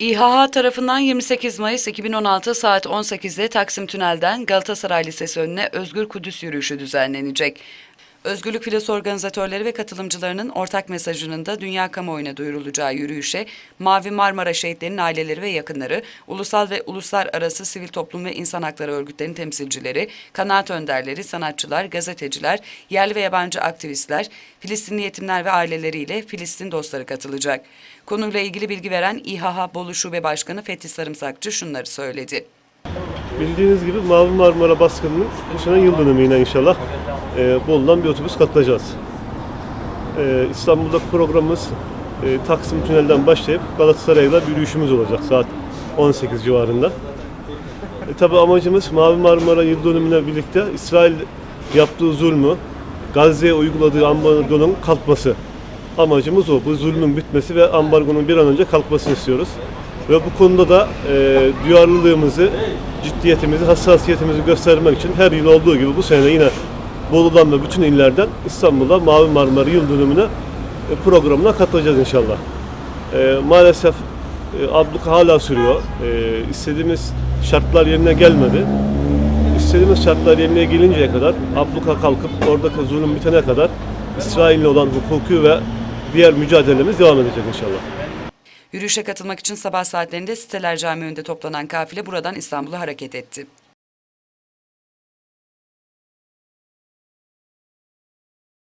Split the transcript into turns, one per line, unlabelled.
İHA tarafından 28 Mayıs 2016 saat 18'de Taksim Tünel'den Galatasaray Lisesi önüne Özgür Kudüs yürüyüşü düzenlenecek. Özgürlük Filosu organizatörleri ve katılımcılarının ortak mesajının da dünya kamuoyuna duyurulacağı yürüyüşe Mavi Marmara şehitlerinin aileleri ve yakınları, ulusal ve uluslararası sivil toplum ve insan hakları örgütlerinin temsilcileri, kanaat önderleri, sanatçılar, gazeteciler, yerli ve yabancı aktivistler, Filistinli yetimler ve aileleriyle Filistin dostları katılacak. Konuyla ilgili bilgi veren İHA Bolu Şube Başkanı Fethi Sarımsakçı şunları söyledi.
Bildiğiniz gibi Mavi Marmara baskınının sene yıl dönümüne inşallah e, Bolu'dan bir otobüs katılacağız. E, İstanbul'daki programımız e, Taksim Tünel'den başlayıp Galatasaray'da bir yürüyüşümüz olacak saat 18 civarında. E, Tabi amacımız Mavi Marmara yıl dönümüne birlikte İsrail yaptığı zulmü, Gazze'ye uyguladığı ambargonun kalkması. Amacımız o. Bu zulmün bitmesi ve ambargonun bir an önce kalkmasını istiyoruz. Ve bu konuda da e, duyarlılığımızı, ciddiyetimizi, hassasiyetimizi göstermek için her yıl olduğu gibi bu sene yine Bolu'dan ve bütün illerden İstanbul'a Mavi Marmara Yıl Dönümü'ne e, programına katılacağız inşallah. E, maalesef e, abluka hala sürüyor. E, istediğimiz şartlar yerine gelmedi. İstediğimiz şartlar yerine gelinceye kadar abluka kalkıp oradaki zulüm bitene kadar İsrail'le olan hukuki ve diğer mücadelemiz devam edecek inşallah.
Yürüyüşe katılmak için sabah saatlerinde Siteler Camii önünde toplanan kafile buradan İstanbul'a hareket etti.